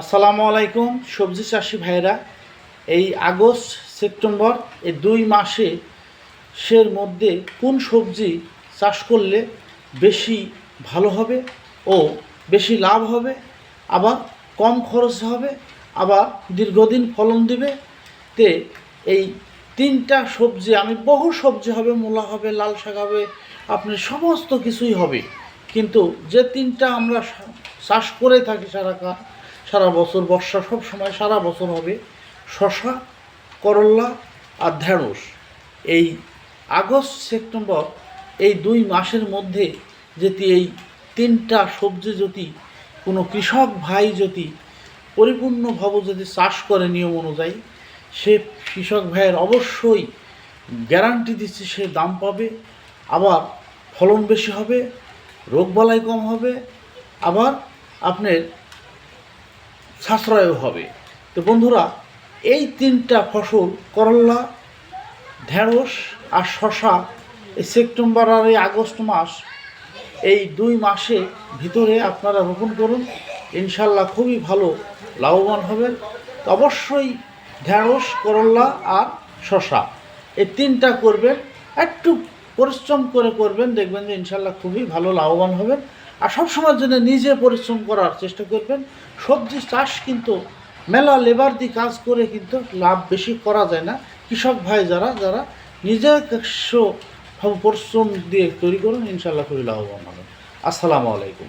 আসসালামু আলাইকুম, সবজি চাষি ভাইরা এই আগস্ট, সেপ্টেম্বর, এই দুই মাসে সের মধ্যে কোন সবজি চাষ করলে বেশি ভালো হবে ও বেশি লাভ হবে? আবার কম খরচ হবে, আবার দীর্ঘদিন ফলন দিবে? তে এই তিনটা সবজি, আমি বহু সবজি হবে, মূলা হবে, লাল শাক হবে, আপনি সমস্ত কিছুই হবে। কিন্তু যে তিনটা আমরা চাষ করে থাকি সারা কা- সারা বছর বর্ষা, সব সময় সারা বছর হবে। শশা করল্লা আর ঢেঁড়স এই আগস্ট, সেপ্টেম্বর, এই দুই মাসের মধ্যে যদি এই তিনটা সবজি যদি, কোনো কৃষক ভাই যদি পরিপূর্ণভাবে যদি চাষ করে নিয়ম অনুযায়ী, সে কৃষক ভাইয়ের অবশ্যই গ্যারান্টি দিচ্ছে সে দাম পাবে। আবার ফলন বেশি হবে রোগবালাই কম হবে। আবার আপনার সাশ্রয়ও হবে। তো বন্ধুরা, এই তিনটা ফসল করল্লা ঢেঁড়স আর শশা এই সেপ্টেম্বর আর এই আগস্ট মাস, এই দুই মাসে ভিতরে আপনারা রোপণ করুন। ইনশাল্লাহ খুবই ভালো লাভবান হবেন। অবশ্যই ঢেঁড়স করল্লা আর শশা এই তিনটা করবেন। একটু পরিশ্রম করে করবেন, দেখবেন যে ইনশাল্লাহ খুবই ভালো লাভবান হবেন। আর সবসময়ের জন্য নিজে পরিশ্রম করার চেষ্টা করবেন। সবজি চাষ কিন্তু মেলা লেবার দিয়ে কাজ করে কিন্তু লাভ বেশি করা যায় না। কৃষক ভাই যারা যারা নিজস্ব পরিশ্রম দিয়ে তৈরি করুন, ইনশাল্লাহ খুবই লাভবান হবেন। আসসালামু আলাইকুম।